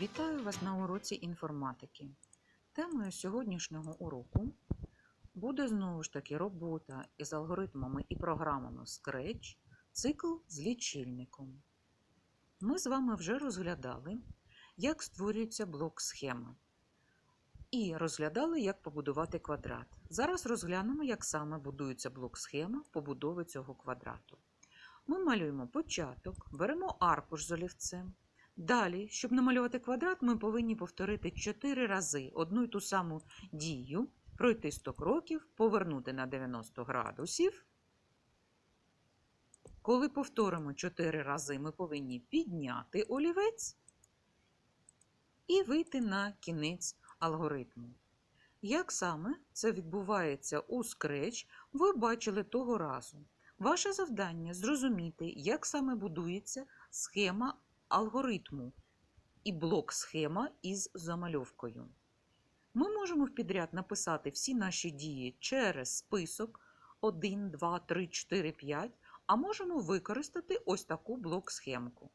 Вітаю вас на уроці інформатики. Темою сьогоднішнього уроку буде знову ж таки робота із алгоритмами і програмами Scratch, цикл з лічильником. Ми з вами вже розглядали, як створюється блок схема. І розглядали, як побудувати квадрат. Зараз розглянемо, як саме будується блок схема побудови цього квадрату. Ми малюємо початок, беремо аркуш з олівцем. Далі, щоб намалювати квадрат, ми повинні повторити 4 рази одну й ту саму дію, пройти 100 кроків, повернути на 90 градусів. Коли повторимо 4 рази, ми повинні підняти олівець і вийти на кінець алгоритму. Як саме це відбувається у Scratch, ви бачили того разу. Ваше завдання зрозуміти, як саме будується схема алгоритму і блок схема із замальовкою. Ми можемо в підряд написати всі наші дії через список 1, 2, 3, 4, 5, а можемо використати ось таку блок-схемку.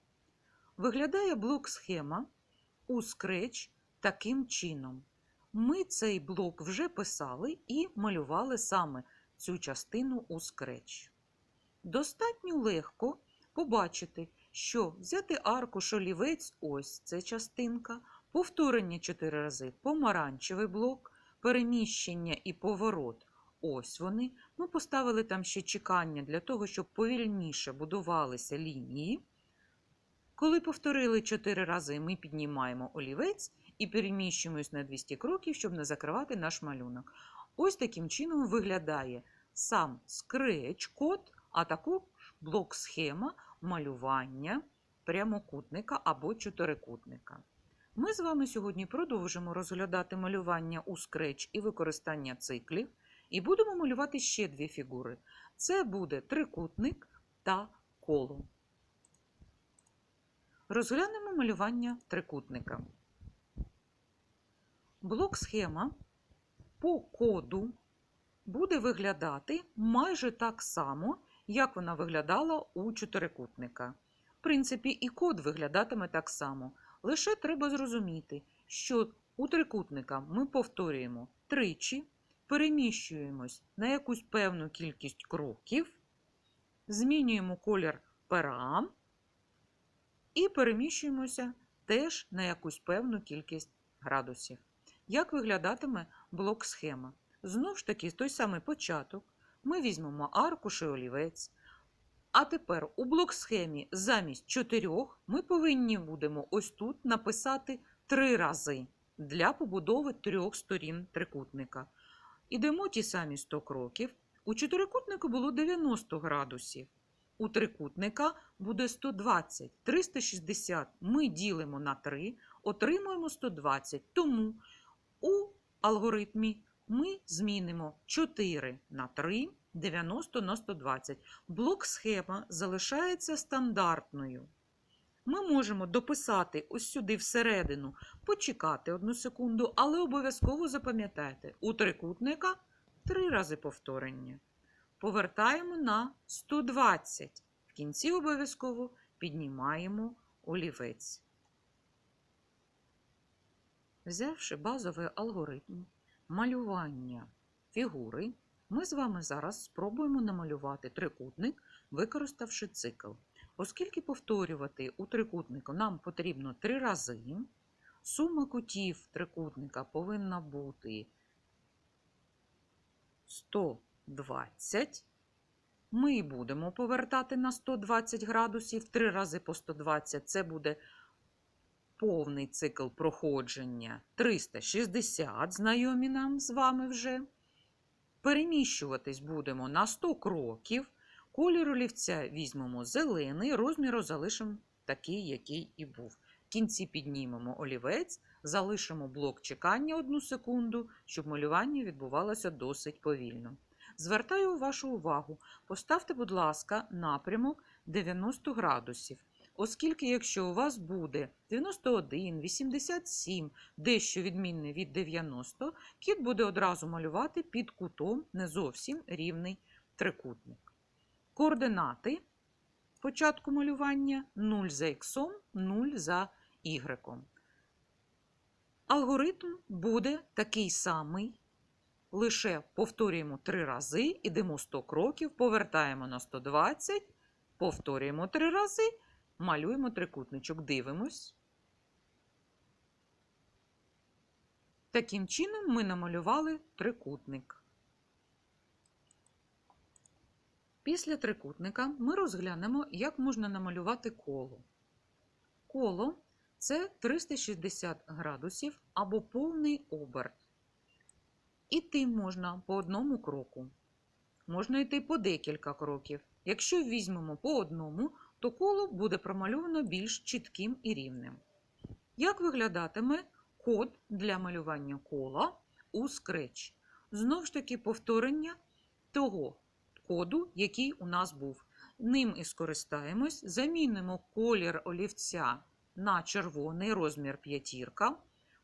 Виглядає блок-схема у Scratch таким чином. Ми цей блок вже писали і малювали саме цю частину у Scratch. Достатньо легко побачити, що взяти аркуш олівець, ось це частинка, повторення 4 рази, помаранчевий блок, переміщення і поворот. Ось вони. Ми поставили там ще чекання для того, щоб повільніше будувалися лінії. Коли повторили 4 рази, ми піднімаємо олівець і переміщуємось на 200 кроків, щоб не закривати наш малюнок. Ось таким чином виглядає сам скреч-код, а також блок-схема малювання прямокутника або чотирикутника. Ми з вами сьогодні продовжимо розглядати малювання у Scratch і використання циклів, і будемо малювати ще дві фігури. Це буде трикутник та коло. Розглянемо малювання трикутника. Блок-схема по коду буде виглядати майже так само, як вона виглядала у чотирикутника. В принципі, і код виглядатиме так само. Лише треба зрозуміти, що у трикутника ми повторюємо тричі, переміщуємось на якусь певну кількість кроків, змінюємо колір пера і переміщуємося теж на якусь певну кількість градусів. Як виглядатиме блок схема? Знову ж таки, той самий початок. Ми візьмемо аркуш і олівець. А тепер у блок-схемі замість чотирьох ми повинні будемо ось тут написати три рази для побудови трьох сторін трикутника. Ідемо ті самі 100 кроків. У чотирикутнику було 90 градусів. У трикутника буде 120, 360 ми ділимо на 3, отримуємо 120. Тому у алгоритмі ми змінимо 4 на 3, 90 на 120. Блок-схема залишається стандартною. Ми можемо дописати ось сюди всередину, почекати одну секунду, але обов'язково запам'ятайте, у трикутника 3 рази повторення. Повертаємо на 120. В кінці обов'язково піднімаємо олівець. Взявши базовий алгоритм, малювання фігури, ми з вами зараз спробуємо намалювати трикутник, використавши цикл. Оскільки повторювати у трикутнику нам потрібно три рази, сума кутів трикутника повинна бути 120. Ми будемо повертати на 120 градусів, три рази по 120 це буде повний цикл проходження 360, знайомі нам з вами вже. Переміщуватись будемо на 100 кроків. Колір олівця візьмемо зелений, розміру залишимо такий, який і був. В кінці піднімемо олівець, залишимо блок чекання одну секунду, щоб малювання відбувалося досить повільно. Звертаю вашу увагу, поставте, будь ласка, напрямок 90 градусів. Оскільки, якщо у вас буде 91, 87, дещо відмінне від 90, кіт буде одразу малювати під кутом не зовсім рівний трикутник. Координати початку малювання 0 за х, 0 за y. Алгоритм буде такий самий. Лише повторюємо три рази, ідемо 100 кроків, повертаємо на 120, повторюємо три рази, малюємо трикутничок, дивимось. Таким чином ми намалювали трикутник. Після трикутника ми розглянемо, як можна намалювати коло. Коло це 360 градусів або повний оберт. Іти можна по одному кроку. Можна йти по декілька кроків. Якщо візьмемо по одному, то коло буде промальовано більш чітким і рівним. Як виглядатиме код для малювання кола у Scratch? Знову ж таки, повторення того коду, який у нас був. Ним і скористаємось, замінимо колір олівця на червоний розмір п'ятірка.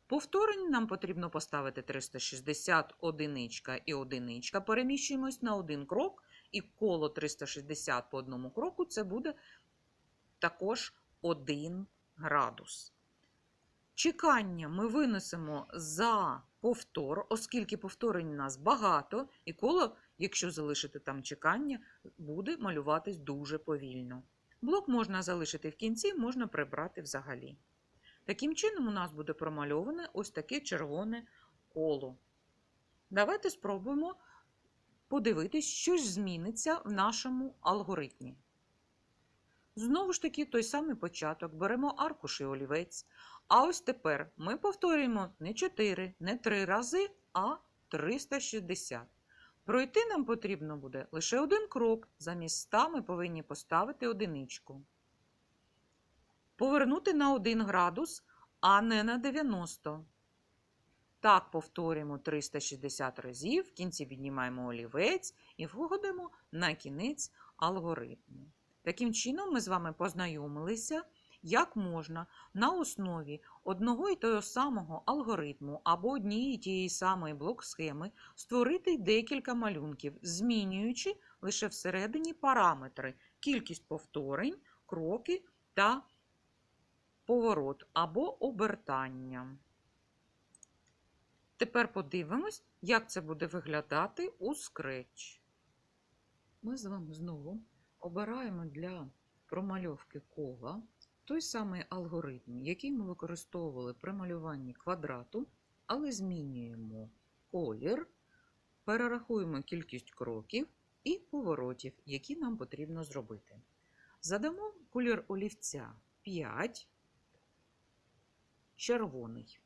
Повторень нам потрібно поставити 360 одиничка і одиничка. Переміщуємось на один крок, і коло 360 по одному кроку це буде також 1 градус. Чекання ми винесемо за повтор, оскільки повторень у нас багато, і коло, якщо залишити там чекання, буде малюватись дуже повільно. Блок можна залишити в кінці, можна прибрати взагалі. Таким чином, у нас буде промальоване ось таке червоне коло. Давайте спробуємо подивитись, що ж зміниться в нашому алгоритмі. Знову ж таки, той самий початок. Беремо аркуш і олівець. А ось тепер ми повторюємо не 4, не 3 рази, а 360. Пройти нам потрібно буде лише один крок. Замість 100 ми повинні поставити одиничку. Повернути на 1 градус, а не на 90. Так, повторюємо 360 разів, в кінці піднімаємо олівець і входимо на кінець алгоритму. Таким чином, ми з вами познайомилися, як можна на основі одного і того самого алгоритму або однієї тієї самої блок-схеми створити декілька малюнків, змінюючи лише всередині параметри, кількість повторень, кроки та поворот або обертання. Тепер подивимось, як це буде виглядати у Scratch. Ми з вами знову обираємо для промальовки кола той самий алгоритм, який ми використовували при малюванні квадрату, але змінюємо колір, перерахуємо кількість кроків і поворотів, які нам потрібно зробити. Задамо колір олівця 5, червоний.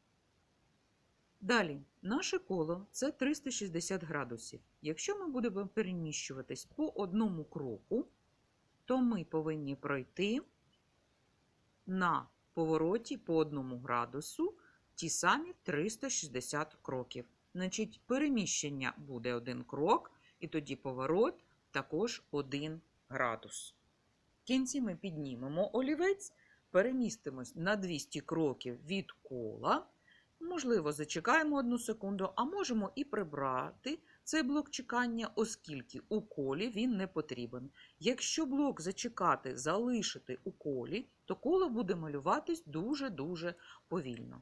Далі, наше коло це 360 градусів. Якщо ми будемо переміщуватись по одному кроку, то ми повинні пройти на повороті по одному градусу ті самі 360 кроків. Значить, переміщення буде один крок, і тоді поворот також 1 градус. В кінці ми піднімемо олівець, перемістимось на 200 кроків від кола. Можливо, зачекаємо одну секунду, а можемо і прибрати цей блок чекання, оскільки у колі він не потрібен. Якщо блок зачекати, залишити у колі, то коло буде малюватись дуже-дуже повільно.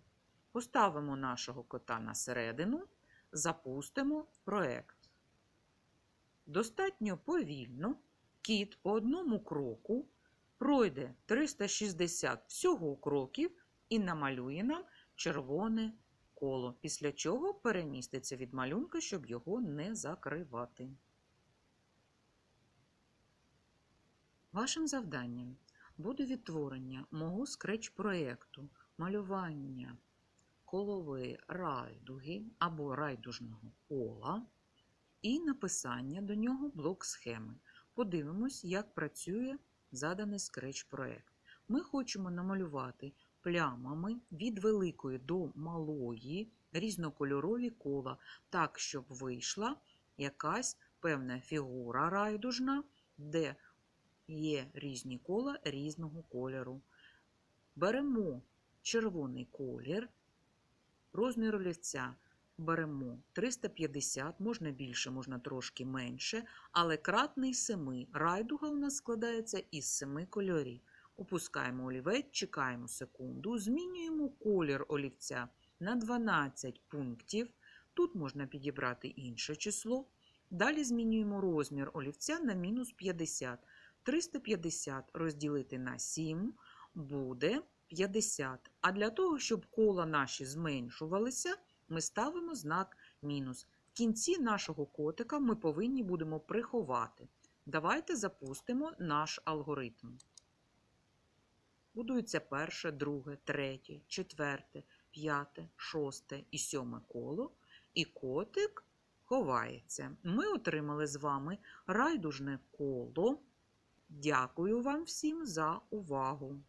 Поставимо нашого кота на середину, запустимо проект. Достатньо повільно кіт по одному кроку пройде 360 всього кроків і намалює нам червоне коло, після чого переміститься від малюнка, щоб його не закривати. Вашим завданням буде відтворення мого скреч-проєкту малювання колової райдуги або райдужного кола і написання до нього блок-схеми. Подивимось, як працює заданий скреч-проєкт. Ми хочемо намалювати плямами від великої до малої різнокольорові кола, так, щоб вийшла якась певна фігура райдужна, де є різні кола різного кольору. Беремо червоний колір, розмір олівця беремо 350, можна більше, можна трошки менше, але кратний 7. Райдуга у нас складається із 7 кольорів. Опускаємо олівець, чекаємо секунду, змінюємо колір олівця на 12 пунктів. Тут можна підібрати інше число. Далі змінюємо розмір олівця на мінус 50. 350 розділити на 7 буде 50. А для того, щоб кола наші зменшувалися, ми ставимо знак мінус. В кінці нашого котика ми повинні будемо приховати. Давайте запустимо наш алгоритм. Будується перше, друге, третє, четверте, п'яте, шосте і сьоме коло, і котик ховається. Ми отримали з вами райдужне коло. Дякую вам всім за увагу!